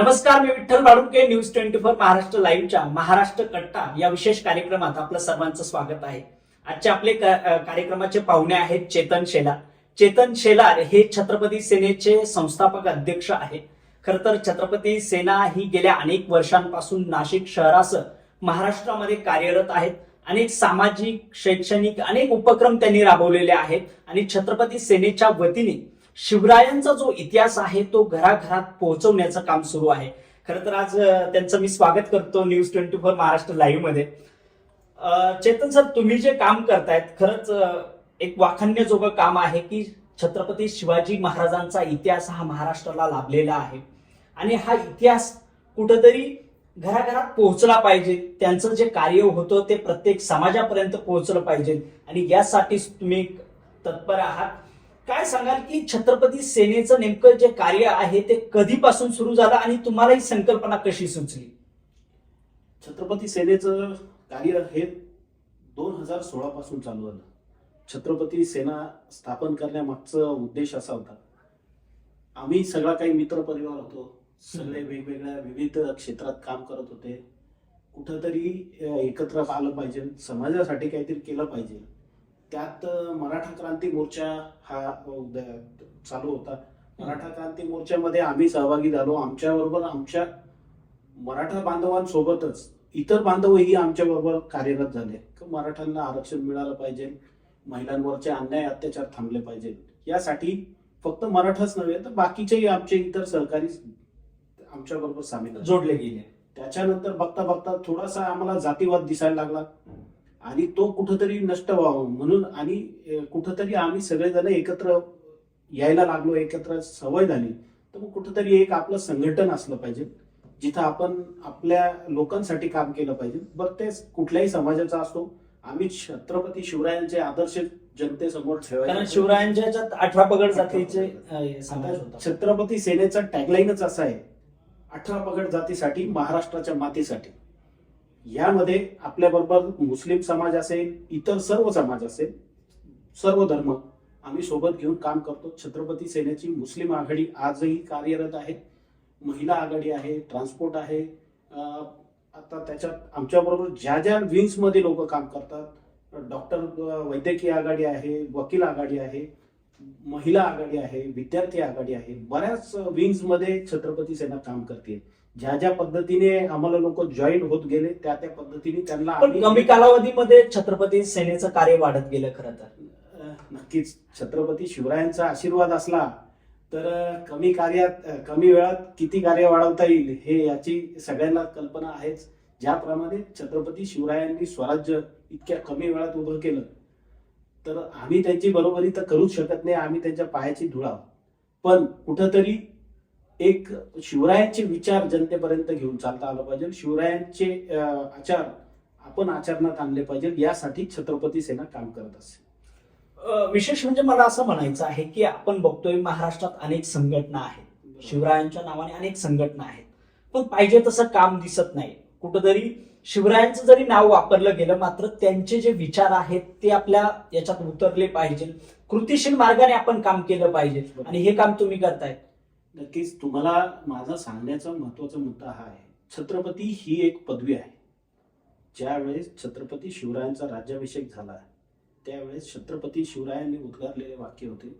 नमस्कार मी Vitthal Baduke news twenty four Maharashtra लाईव्हच्या महाराष्ट्र कट्टा या विशेष कार्यक्रमात आपलं सर्वांचं स्वागत आहे. आजचे आपले कार्यक्रमाचे पाहुणे आहेत चेतन शेलार. चेतन शेलार हे छत्रपती सेनेचे संस्थापक अध्यक्ष आहेत. खर तर छत्रपती सेना ही गेल्या अनेक वर्षांपासून नाशिक शहरासह महाराष्ट्रामध्ये कार्यरत आहेत. अनेक सामाजिक शैक्षणिक अनेक उपक्रम त्यांनी राबवलेले आहेत आणि छत्रपती सेनेच्या वतीने शिवरायांचा जो इतिहास आहे तो घराघरात पोहोचवण्याचं काम सुरू आहे. खरं तर आज त्यांचं मी स्वागत करतो न्यूज ट्वेंटी फोर महाराष्ट्र लाईव्हमध्ये. चेतन सर तुम्ही जे काम करतायत खरंच एक वाखाणण्याजोगं काम आहे की छत्रपती शिवाजी महाराजांचा इतिहास हा महाराष्ट्राला लाभलेला आहे. आणि हा इतिहास कुठंतरी घराघरात पोहोचला पाहिजे. त्यांचं जे कार्य होतं ते प्रत्येक समाजापर्यंत पोहोचलं पाहिजे. आणि यासाठीच तुम्ही तत्पर आहात. काय सांगाल की छत्रपती सेनेचं नेमकं जे कार्य आहे ते कधीपासून सुरू झालं आणि तुम्हाला ही संकल्पना कशी सुचली? छत्रपती सेनेचं कार्य हे दोन हजार सोळा पासून चालू झालं. छत्रपती सेना स्थापन करण्यामागचा उद्देश असा होता. आम्ही सगळा काही मित्र परिवार होतो. सगळे वेगवेगळ्या विविध क्षेत्रात काम करत होते. कुठंतरी एकत्र आलं पाहिजे. समाजासाठी काहीतरी केलं पाहिजे. त्यात मराठा क्रांती मोर्चा हा चालू होता. मराठा क्रांती मोर्चामध्ये आम्ही सहभागी झालो. आमच्या बरोबर आमच्या मराठा बांधवांसोबतच इतर बांधवही आमच्या बरोबर कार्यरत झाले. मराठ्यांना आरक्षण मिळालं पाहिजे. महिलांवरचे अन्याय अत्याचार थांबले पाहिजे यासाठी फक्त मराठाच नव्हे तर बाकीचेही आमचे इतर सहकारी आमच्या बरोबर सामील. जोडले गेले. त्याच्यानंतर बघता बघता थोडासा आम्हाला जातीवाद दिसायला लागला. आणि तो कुठंतरी नष्ट व्हावा म्हणून आणि कुठंतरी आम्ही सगळेजण एकत्र यायला लागलो एकत्र सवय झाली तर मग कुठंतरी एक आपलं संघटन असलं पाहिजे जिथं आपण आपल्या लोकांसाठी काम केलं पाहिजे. बरं ते कुठल्याही समाजाचा असतो आम्ही छत्रपती शिवरायांचे आदर्श जनतेसमोर ठेवायचे. शिवरायांच्या अठरा पगड जातीचे छत्रपती सेनेचा टॅगलाईनच असा आहे अठरा पगड जातीसाठी महाराष्ट्राच्या मातीसाठी. यामध्ये आपल्याबरोबर मुस्लिम समाज असेल इतर सर्व समाज असेल सर्व धर्म आम्ही सोबत घेऊन काम करतो. छत्रपती सेनेची मुस्लिम आघाडी आजही कार्यरत आहे. महिला आघाडी आहे ट्रान्सपोर्ट आहे. आता त्याच्यात आमच्याबरोबर ज्या ज्या विंग्समध्ये लोक काम करतात डॉक्टर वैद्यकीय आघाडी आहे वकील आघाडी आहे महिला आघाडी आहे विद्यार्थी आघाडी आहे बऱ्याच विंग्समध्ये छत्रपती सेना काम करते. ज्या ज्या पद्धतीने आम्हाला लोक जॉईन होत गेले त्या त्या पद्धतीने त्यांना पण कमी कालावधीमध्ये छत्रपती सेनेचं कार्य वाढत गेलं खरं तर. नक्कीच. छत्रपती शिवरायांचा आशीर्वाद असला तर कमी कार्यात कमी वेळात किती कार्य वाढवता येईल हे याची सगळ्यांना कल्पना आहेच. ज्याप्रमाणे छत्रपती शिवरायांनी स्वराज्य इतक्या कमी वेळात उभं केलं तर आम्ही त्यांची बरोबरी तर करूच शकत नाही. आम्ही त्यांच्या पायाची धुळा पण कुठंतरी एक शिवरायांचे विचार जनतेपर्यंत घेऊन चालता आलं पाहिजे. शिवरायांचे आचार आपण आचरणात आणले पाहिजे यासाठी छत्रपती सेना काम करत असते विशेष म्हणजे मला असं म्हणायचं आहे की आपण बघतोय महाराष्ट्रात अनेक संघटना आहेत. शिवरायांच्या नावाने अनेक संघटना आहेत. पण पाहिजे तसं काम दिसत नाही. कुठंतरी शिवरायांचं जरी नाव वापरलं गेलं मात्र त्यांचे जे विचार आहेत ते आपल्या याच्यात उतरले पाहिजे. कृतीशील मार्गाने आपण काम केलं पाहिजे. आणि हे काम तुम्ही करताय नक्कीच तुम्हाला माझा सांगण्याचा महत्त्वाचा मुद्दा हा आहे. छत्रपती ही एक पदवी आहे. ज्यावेळेस छत्रपती शिवरायांचा राज्याभिषेक झाला त्यावेळेस छत्रपती शिवरायांनी उद्गारलेले वाक्य होते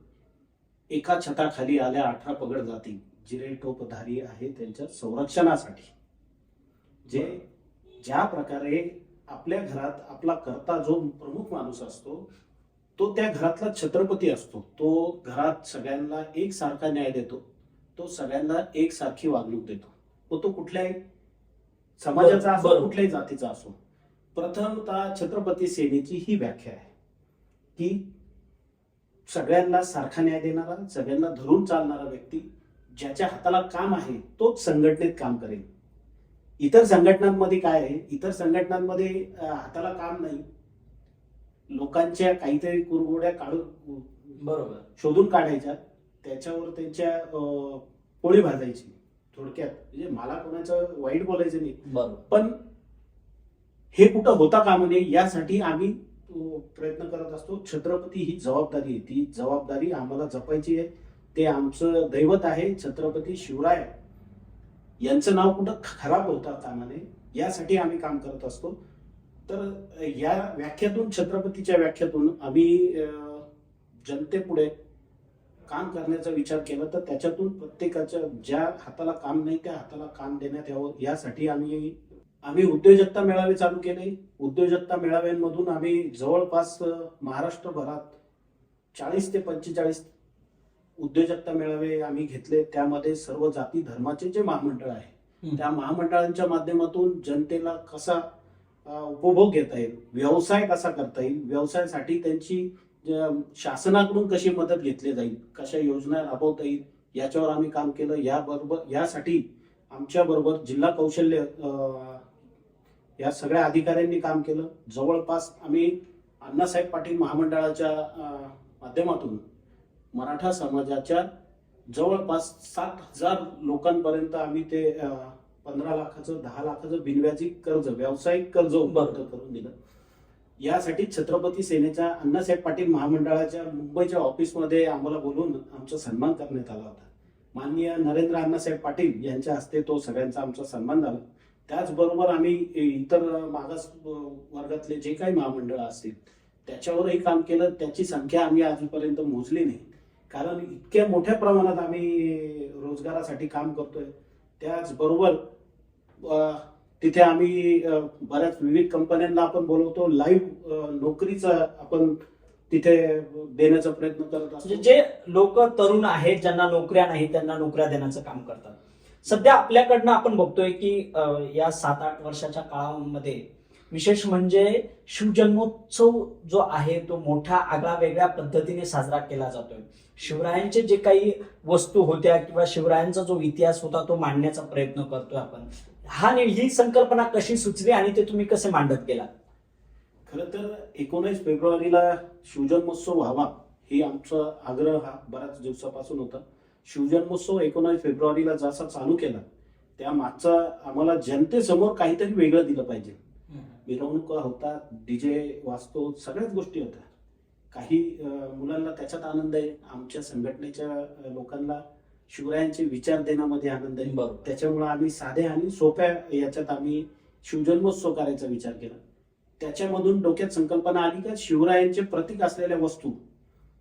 एका छताखाली आल्या अठरा पगड जाती जिरे टोपधारी आहे त्यांच्या संरक्षणासाठी. जे ज्या प्रकारे आपल्या घरात आपला करता जो प्रमुख माणूस असतो तो त्या घरातला छत्रपती असतो. तो घरात सगळ्यांना एकसारखा न्याय देतो. तो सगळ्यांना एकसारखी वागणूक देतो. मग तो कुठल्याही समाजाचा असो. कुठल्याही जातीचा असो. प्रथमतः छत्रपती सेनेची ही व्याख्या आहे की सगळ्यांना सारखा न्याय देणारा सगळ्यांना धरून चालणारा व्यक्ती ज्याच्या हाताला काम आहे तोच संघटनेत काम करेल. इतर संघटनांमध्ये काय आहे? इतर संघटनांमध्ये हाताला काम नाही. लोकांच्या काहीतरी कुरगोड्या काढून बरोबर. शोधून काढायच्या. त्याच्यावर त्यांच्या पोळी भाजायची. थोडक्यात. म्हणजे मला कोणाचं वाईट बोलायचं नाही. बरोबर. पण हे कुठं होता कामा नये यासाठी आम्ही प्रयत्न करत असतो. छत्रपती ही जबाबदारी आहे. ती जबाबदारी आम्हाला जपायची आहे. ते आमचं दैवत आहे. छत्रपती शिवराय यांचं नाव कुठं खराब होता कामा नये यासाठी आम्ही काम करत असतो. तर या व्याख्यातून छत्रपतीच्या व्याख्यातून आम्ही जनतेपुढे काम करण्याचा विचार केला तर त्याच्यातून प्रत्येकाच्या ज्या हाताला काम नाही त्या हाताला काम देण्यात यावं. यासाठी आम्ही आम्ही उद्योजकता मेळावे चालू केले. उद्योजकता मेळाव्यांमधून आम्ही जवळपास महाराष्ट्रभरात चाळीस ते पंचेचाळीस उद्योजकता मेळावे आम्ही घेतले. त्यामध्ये सर्व जाती धर्माचे जे महामंडळ आहे. त्या महामंडळांच्या माध्यमातून जनतेला कसा उपभोग घेता येईल व्यवसाय कसा करता येईल व्यवसायासाठी त्यांची शासनाकडून कशी मदत घेतली जाईल कशा योजना राबवता येईल याच्यावर आम्ही काम केलं. याबरोबर यासाठी आमच्या बरोबर जिल्हा कौशल्य या सगळ्या अधिकाऱ्यांनी काम केलं. जवळपास आम्ही अण्णासाहेब पाटील महामंडळाच्या माध्यमातून मराठा समाजाच्या जवळपास सात हजार लोकांपर्यंत आम्ही ते पंधरा लाखाचं दहा लाखाचं बिनव्याजी कर्ज व्यावसायिक कर्ज उपलब्ध करून दिलं. यासाठी छत्रपती सेनेच्या अण्णासाहेब पाटील महामंडळाच्या मुंबईच्या ऑफिसमध्ये आम्हाला बोलून आमचा सन्मान करण्यात आला होता. माननीय नरेंद्र अण्णासाहेब पाटील यांच्या हस्ते तो सगळ्यांचा आमचा सन्मान झाला. त्याचबरोबर आम्ही इतर मागास वर्गातले जे काही महामंडळ असतील त्याच्यावरही काम केलं. त्याची संख्या आम्ही आजपर्यंत मोजली नाही. कारण इतक्या मोठ्या प्रमाणात आम्ही रोजगारासाठी काम करतोय. त्याचबरोबर तिथे आम्ही बऱ्याच विविध कंपन्यांना आपण बोलवतो. लाईव्ह नोकरीचा आपण तिथे देण्याचा प्रयत्न करत असतो. म्हणजे जे लोक तरुण आहेत ज्यांना नोकऱ्या नाही त्यांना नोकऱ्या देण्याचं काम करतात. सध्या आपल्याकडनं आपण बघतोय की या सात आठ वर्षाच्या काळामध्ये विशेष म्हणजे शिवजन्मोत्सव जो आहे तो मोठा आगळा वेगळ्या पद्धतीने साजरा केला जातोय. शिवरायांचे जे काही वस्तू होत्या किंवा शिवरायांचा जो इतिहास होता तो मांडण्याचा प्रयत्न करतोय आपण. हा नि- ही संकल्पना कशी सुचली आणि ते तुम्ही कसे मांडत गेला? खर तर एकोणीस फेब्रुवारीला शिवजन्मोत्सव व्हावा ही आमचा आग्रह हा बऱ्याच दिवसापासून होता. शिवजन्मोत्सव एकोणीस फेब्रुवारीला जसा चालू केला त्या मागचा आम्हाला जनतेसमोर काहीतरी वेगळं दिलं पाहिजे. मिरवणुका होतात डीजे वाजतो सगळ्याच गोष्टी होतात काही मुलांना त्याच्यात आनंद आहे आमच्या संघटनेच्या लोकांना शिवरायांचे विचार देण्यामध्ये आनंद आहे. बरोबर. त्याच्यामुळे आम्ही साध्या आणि सोप्या याच्यात आम्ही शिवजन्मोत्सव करायचा विचार केला. त्याच्यामधून डोक्यात संकल्पना आली का शिवरायांचे प्रतीक असलेल्या वस्तू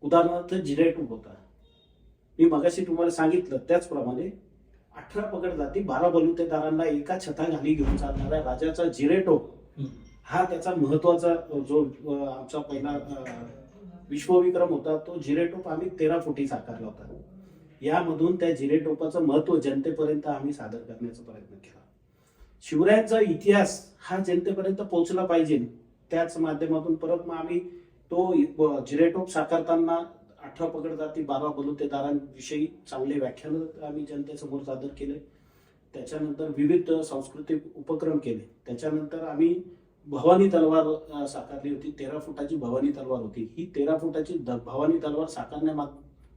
उदाहरणार्थ जिरेटूप होता. मी मगाशी तुम्हाला सांगितलं त्याचप्रमाणे अठरा पगड जाती बारा बलुतेदारांना एका छताखाली घेऊन चालणाऱ्या राजाचा जिरेटोप. हा त्याचा महत्त्वाचा जो आमचा पहिला विश्वविक्रम होता तो जिरेटोप आम्ही तेरा फुटी साकारला होता. यामधून त्या जिरेटोपाचं महत्त्व जनतेपर्यंत आम्ही सादर करण्याचा प्रयत्न केला. शिवरायांचा इतिहास हा जनतेपर्यंत पोहोचला पाहिजे. त्याच माध्यमातून परत मग आम्ही तो जिरेटोप साकारताना अठरा पकड जाती बारा बलुतेदारांविषयी चांगले व्याख्यान आम्ही जनतेसमोर सादर केले. त्याच्यानंतर विविध सांस्कृतिक उपक्रम केले. त्याच्यानंतर आम्ही भवानी तलवार साकारली होती. तेरा फुटाची भवानी तलवार होती. ही तेरा फुटाची द- भवानी तलवार साकारण्या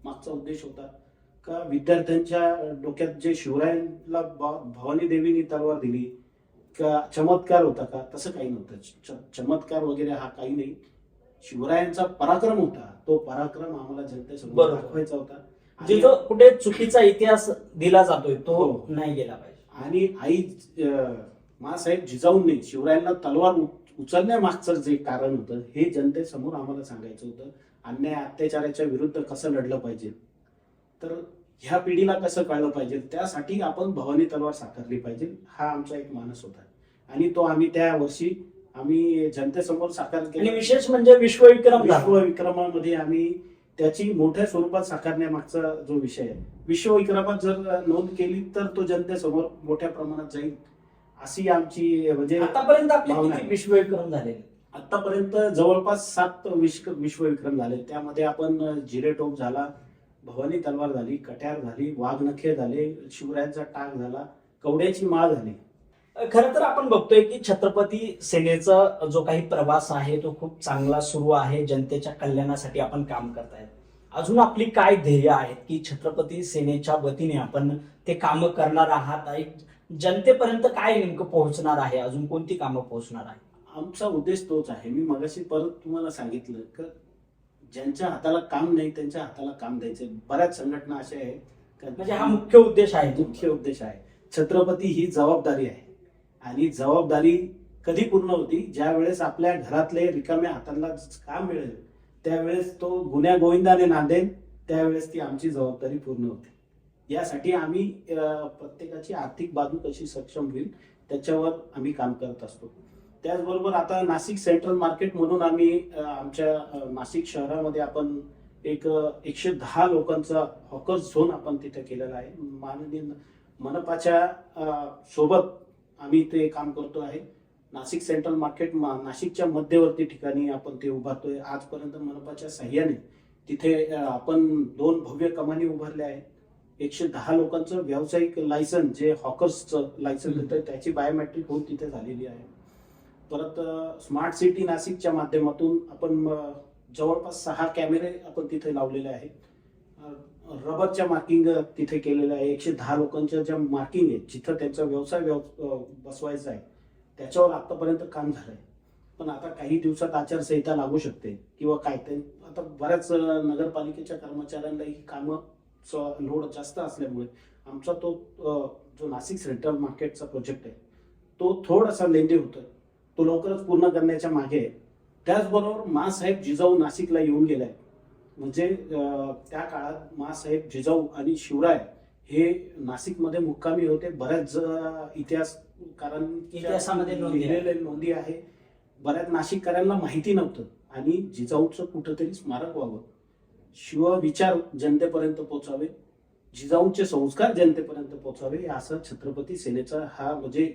मागचा उद्देश होता. का विद्यार्थ्यांच्या डोक्यात जे शिवरायांना भवानी देवीनी तलवार दिली का चमत्कार होता का? तसं काही नव्हतं. चमत्कार वगैरे हा काही नाही. शिवरायांचा पराक्रम होता. तो पराक्रम आम्हाला जनतेसमोर. दाखवायचा होता. जिथं कुठे चुकीचा इतिहास दिला जातोय तो हो. नाही गेला पाहिजे. आणि आई मासाहेब जिजाऊंनी शिवरायांना तलवार उच- उचलण्यामागचं जे कारण होतं हे जनतेसमोर आम्हाला सांगायचं होतं. अन्याय अत्याचाराच्या विरुद्ध कसं लढलं पाहिजे? तर ह्या पिढीला कसं कळलं पाहिजे? त्यासाठी आपण भवानी तलवार साकारली पाहिजे हा आमचा एक मानस होता. आणि तो आम्ही त्या वर्षी आम्ही जनतेसमोर साकार आणि केला विशेष म्हणजे विश्वविक्रम विश्वविक्रमामध्ये आम्ही त्याची मोठ्या स्वरूपात साकारण्यामागचा जो विषय आहे. विश्वविक्रमात जर नोंद केली तर तो जनतेसमोर मोठ्या प्रमाणात जाईल अशी आमची म्हणजे आतापर्यंत आपले. विश्वविक्रम झाले आतापर्यंत जवळपास सात विश्व विश्वविक्रम झाले. त्यामध्ये आपण जिरेटोप झाला भवानी तलवार झाली कट्यार झाली वाघनखे झाले शिवरायांचा टाक झाला कवड्याची माळ झाली. खरं तर आपण बघतोय की छत्रपती सेनेचा जो काही प्रवास आहे तो खूप चांगला सुरू आहे. जनतेच्या कल्याणासाठी आपण काम करतायत. अजून आपली काय ध्येय आहेत की छत्रपती सेनेच्या वतीने आपण ते कामं करणार आहात? जनतेपर्यंत काय नेमकं पोहोचणार आहे? अजून कोणती कामं पोहोचणार आहे आमचा उद्देश तोच आहे. मी मगाशी परत तुम्हाला सांगितलं की ज्यांच्या हाताला काम नाही त्यांच्या हाताला काम द्यायचं बऱ्याच संघटना अशा आहेत. म्हणजे हा मुख्य उद्देश आहे. मुख्य उद्देश आहे. छत्रपती ही जबाबदारी आहे. आणि जबाबदारी कधी पूर्ण होती? ज्या वेळेस आपल्या घरातले रिकाम्या हाताला काम मिळेल त्यावेळेस तो गुन्ह्या गोविंदाने नांदेल त्यावेळेस ती आमची जबाबदारी पूर्ण होते. यासाठी आम्ही प्रत्येकाची आर्थिक बाजू कशी सक्षम होईल त्याच्यावर आम्ही काम करत असतो. त्याचबरोबर आता नाशिक सेंट्रल मार्केट म्हणून आम्ही आमच्या नाशिक शहरामध्ये आपण एक एकशे दहा लोकांचा हॉकर झोन आपण तिथे केलेला आहे. माननीय मनपाच्या सोबत आम्ही ते काम करतो आहे. नाशिक सेंट्रल मार्केट मा- नाशिकच्या मध्यवर्ती ठिकाणी आपण ते उभारतोय. आजपर्यंत मनपाच्या सहाय्याने तिथे आपण दोन भव्य कमानी उभारल्या आहेत. एकशे दहा लोकांचं व्यावसायिक लायसन जे हॉकर्सचं लायसन. देतं त्याची बायोमेट्रिक होऊन तिथे झालेली आहे. परत स्मार्ट सिटी नाशिकच्या माध्यमातून आपण जवळपास सहा कॅमेरे आपण तिथे लावलेले आहेत. रबरच्या मार्किंग तिथे केलेलं आहे. एकशे दहा लोकांच्या ज्या मार्किंग आहेत जिथं त्यांचा व्यवसाय व्यव- बसवायचा आहे त्याच्यावर आतापर्यंत काम झालंय. पण आता काही दिवसात आचारसंहिता लागू शकते किंवा काय ते आता बऱ्याच नगरपालिकेच्या कर्मचाऱ्यांना ही कामं लोड जास्त असल्यामुळे आमचा तो जो नाशिक सेंट्रल मार्केटचा प्रोजेक्ट आहे तो थोडासा लेंदी होतोय. तो लवकरच पूर्ण करण्याच्या मागे आहे. त्याचबरोबर मासाहेब जिजाऊ नाशिकला येऊन गेलाय. म्हणजे अं, त्या काळात मासाहेब जिजाऊ आणि शिवराय हे नाशिकमध्ये मुक्कामी होते. बऱ्याच अं, इतिहासकारांच्या इतिहासामध्ये. लिहिलेल्या नोंदी आहे. बऱ्याच नाशिककरांना माहिती नव्हतं आणि जिजाऊचं कुठंतरी स्मारक व्हावं. शिवविचार जनतेपर्यंत पोचावे. जिजाऊंचे संस्कार जनतेपर्यंत पोचावे असं छत्रपती सेनेचा हा म्हणजे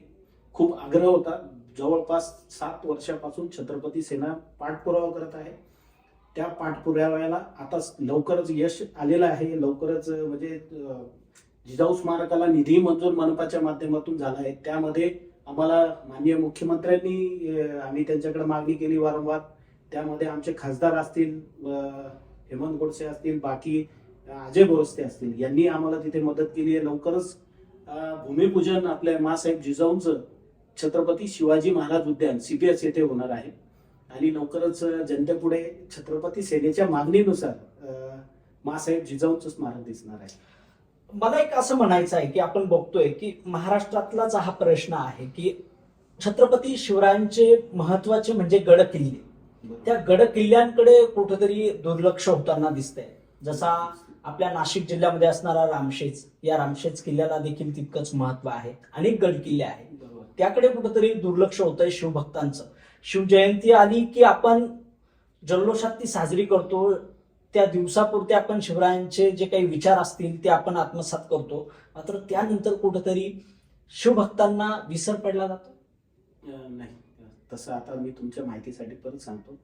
खूप आग्रह होता. जवळपास सात वर्षापासून छत्रपती सेना पाठपुरावा करत आहे. त्या पाठपुराव्याला आता लवकरच यश आलेलं आहे. लवकरच म्हणजे जिजाऊ स्मारकाला निधी मंजूर मनपाच्या माध्यमातून झाला आहे. त्यामध्ये आम्हाला माननीय मुख्यमंत्र्यांनी आम्ही त्यांच्याकडे मागणी केली वारंवार. त्यामध्ये आमचे खासदार असतील हेमंत गोडसे असतील बाकी अजय बोरस्ते असतील. यांनी आम्हाला तिथे मदत केली आहे. लवकरच भूमिपूजन आपल्या मासाहेब जिजाऊंचं छत्रपती शिवाजी महाराज उद्यान सीपीएस येथे होणार आहे. आणि लवकरच जनतेपुढे छत्रपती सेनेच्या मागणीनुसार मासाहेब जिजाऊंचं स्मारक दिसणार आहे. मला एक असं म्हणायचं आहे की आपण बघतोय की महाराष्ट्रातलाच हा प्रश्न आहे की छत्रपती शिवरायांचे महत्त्वाचे म्हणजे गड किल्ले त्या गड किल्ल्यांकडे कुठेतरी दुर्लक्ष होताना दिसतंय. जसा आपल्या नाशिक जिल्ह्यामध्ये असणारा रामशेज या रामशेज किल्ल्याला देखील तितकंच महत्त्व आहे अनेक गड किल्ले आहेत त्याकडे कुठंतरी दुर्लक्ष होतंय शिवभक्तांचं. शिवजयंती आली की आपण जल्लोषात ती साजरी करतो. त्या दिवसापुरते आपण शिवरायांचे जे काही विचार असतील ते आपण आत्मसात करतो. मात्र त्यानंतर कुठंतरी शिवभक्तांना विसर पडला जातो? नाही. तसं आता मी तुमच्या माहितीसाठी परत सांगतो.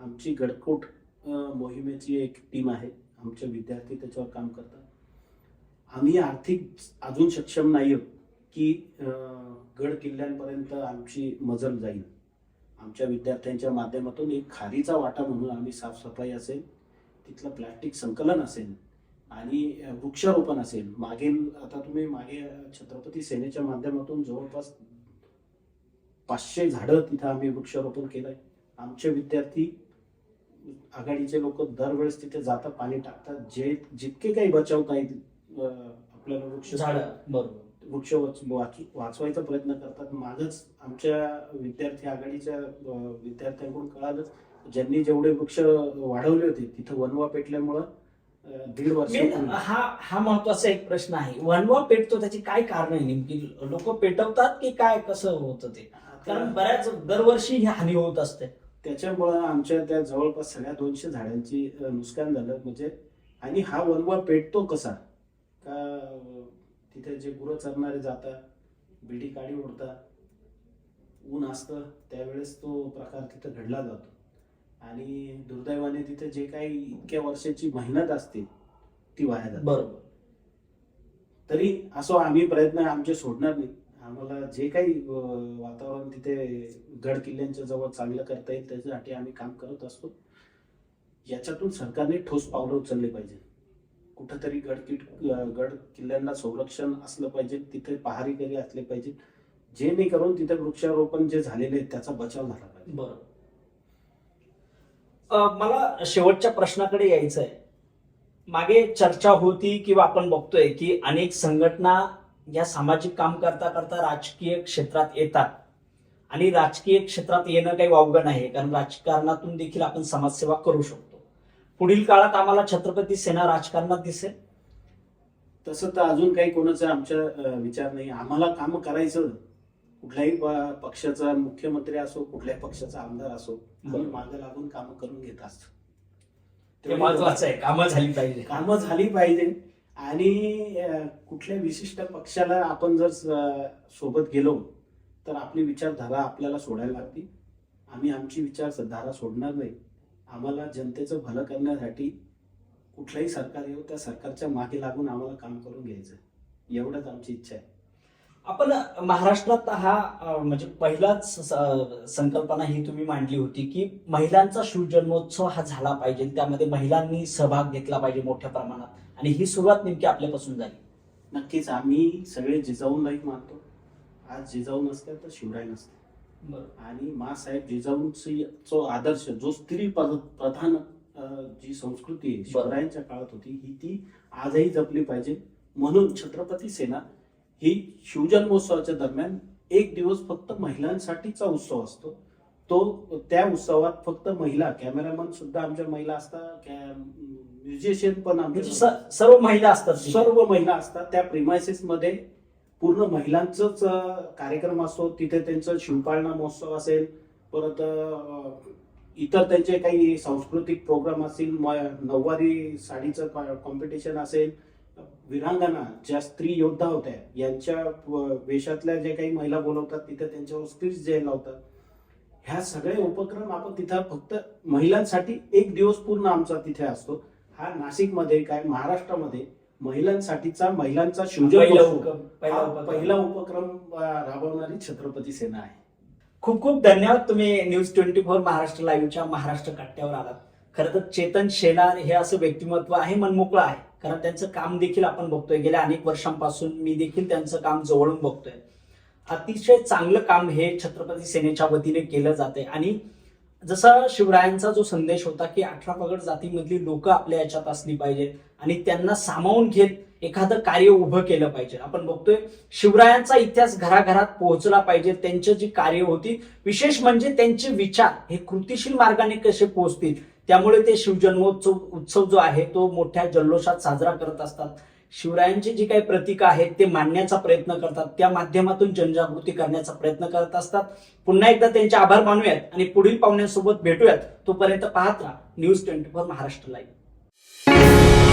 आमची गडकोट मोहिमेची एक टीम आहे. आमचे विद्यार्थी त्याच्यावर काम करतात. आम्ही आर्थिक अजून सक्षम नाही आहोत की गड किल्ल्यांपर्यंत आमची मजल जाईल. आमच्या विद्यार्थ्यांच्या माध्यमातून एक खारीचा वाटा म्हणून आम्ही साफसफाई असेल तिथलं प्लॅस्टिक संकलन असेल आणि वृक्षारोपण असेल. मागील आता तुम्ही मागे छत्रपती सेनेच्या माध्यमातून जवळपास पाचशे झाडं तिथं आम्ही वृक्षारोपण केलंय. आमचे विद्यार्थी आघाडीचे लोक दरवेळेस तिथे जातात पाणी टाकतात. जे जितके काही बचावता येईल आपल्याला वृक्ष झाडं बरोबर. वृक्ष वाच- वाच- वाचवायचा प्रयत्न करतात. मागच आमच्या विद्यार्थी आघाडीच्या विद्यार्थ्यांकडून कळालं ज्यांनी जेवढे वृक्ष वाढवले होते तिथं वनवा पेटल्यामुळं दीड वर्ष हा हा महत्त्वाचा एक प्रश्न आहे. वनवा पेटतो त्याची काय कारण आहे नेमकी? लोक पेटवतात की काय कसं होतं ते? कारण बऱ्याच दरवर्षी ही हानी होत असते. त्याच्यामुळं आमच्या त्या जवळपास सगळ्या दोनशे झाडांची नुकसान झालं. म्हणजे आणि हा वनवा पेटतो कसा? का तिथे जे गुरं चरणारे जातात बिडी काडी उडतात ऊन असतं त्यावेळेस तो प्रकार तिथे घडला जातो. आणि दुर्दैवाने तिथे जे काही इतक्या वर्षाची मेहनत असते ती वाया जाते. बरोबर. तरी असो आम्ही प्रयत्न आमचे सोडणार नाही. आम्हाला जे काही वातावरण तिथे गड किल्ल्यांच्या जवळ चांगलं करता येईल त्याच्यासाठी आम्ही काम करत असतो. याच्यातून सरकारने ठोस पावलं उचलले पाहिजे कुठंतरी गड किट गड किल्ल्यांना संरक्षण असलं पाहिजे तिथे पहारेकरी असले पाहिजे. जेणेकरून तिथे वृक्षारोपण जे झालेले आहे त्याचा बचाव झाला पाहिजे. बरोबर. मला शेवटच्या प्रश्नाकडे यायचं आहे मागे चर्चा होती किंवा आपण बघतोय की अनेक संघटना या सामाजिक काम करता करता राजकीय क्षेत्रात येतात. आणि राजकीय क्षेत्रात येणं काही वावगं नाही कारण राजकारणातून देखील आपण समाजसेवा करू शकतो. पुढील काळात आम्हाला छत्रपती सेना राजकारणात दिसेल. तसं तर अजून काही कोणाचा आमच्या विचार नाही. आम्हाला काम करायचं. कुठल्याही पक्षाचा मुख्यमंत्री असो कुठल्याही पक्षाचा आमदार असो. मागे लागून काम करून घेत असतो. ते महत्वाचं आहे. कामं झाली पाहिजे. कामं झाली पाहिजे. आणि कुठल्या विशिष्ट पक्षाला आपण जर सोबत गेलो तर आपली विचारधारा आपल्याला सोडायला लागते. आम्ही आमची विचारधारा सोडणार नाही. आम्हाला जनतेचं भलं करण्यासाठी कुठलंही सरकार येऊ त्या सरकारच्या मागे लागून आम्हाला काम करून घ्यायचं. एवढंच आमची इच्छा आहे. आपण महाराष्ट्रात हा म्हणजे पहिलाच संकल्पना ही तुम्ही मांडली होती की महिलांचा शिवजन्मोत्सव हा झाला पाहिजे. त्यामध्ये महिलांनी सहभाग घेतला पाहिजे मोठ्या प्रमाणात. आणि ही सुरुवात नेमकी आपल्यापासून झाली. नक्कीच आम्ही सगळे जिजाऊंनाही मानतो. आज जिजाऊ नसते तर शिवराय नसते आणि मासाहेब जिजाऊंची जो आदर्श जो स्त्री प्र- प्रधान जी संस्कृती शिवरायांच्या काळात होती ही ती आजही जपली पाहिजे. म्हणून छत्रपती सेना ही शिवजन्मोत्सवाच्या दरम्यान एक दिवस फक्त महिलांसाठीचा उत्सव असतो. तो त्या उत्सवात फक्त महिला कॅमेरामन सुद्धा आमच्या महिला असतात म्युझिशियन पण म्हणजे आमच्या स- सर्व महिला असतात. सर्व महिला असतात. त्या प्रिमायसेस मध्ये पूर्ण महिलांचंच कार्यक्रम असतो तिथे त्यांचं शिंपाळणा महोत्सव असेल परत इतर त्यांचे काही सांस्कृतिक प्रोग्राम असतील म- नऊवारी साडीचं कॉम्पिटिशन असेल विरांगणा ज्या स्त्री योद्धा होत्या यांच्या वेशातल्या जे काही महिला बोलवतात तिथे त्यांच्यावर स्पीच जे लावतात ह्या सगळे उपक्रम आपण तिथं फक्त महिलांसाठी एक दिवस पूर्ण आमचा तिथे असतो. हा नाशिकमध्ये काय महाराष्ट्रामध्ये महिलांसाठीचा महिलांचा पहिला उपक्रम पहिला राबवणारी छत्रपती सेना आहे. खूप खूप धन्यवाद तुम्ही न्यूज ट्वेंटी फोर महाराष्ट्र लाईव्हच्या महाराष्ट्र कट्ट्यावर आलात. खरं तर चेतन शेलार हे असं व्यक्तिमत्व आहे मनमोकळं आहे. कारण त्यांचं काम देखील आपण बघतोय. गेल्या अनेक वर्षांपासून मी देखील त्यांचं काम जवळून बघतोय. अतिशय चांगलं काम हे छत्रपती सेनेच्या वतीने केलं जाते आणि जसा शिवरायांचा जो संदेश होता की अठरा पगड जातीमधली लोक आपल्या याच्यात असली पाहिजेत आणि त्यांना सामावून घेत एखादं कार्य उभं केलं पाहिजे. आपण बघतोय शिवरायांचा इतिहास घराघरात पोहोचला पाहिजे त्यांची जी कार्य होती विशेष म्हणजे त्यांचे विचार हे कृतिशील मार्गाने कसे पोहोचतील त्यामुळे ते शिवजन्मोत्सव उत्सव जो आहे तो मोठ्या जल्लोषात साजरा करत असतात. शिवरायांची जी काही प्रतीक आहेत ते मांडण्याचा प्रयत्न करतात त्या माध्यमातून जनजागृती करण्याचा प्रयत्न करत असतात. पुन्हा एकदा त्यांचे आभार मानूयात आणि पुढील पाहुण्यांसोबत भेटूयात. तोपर्यंत पाहत राहा news twenty four Maharashtra live.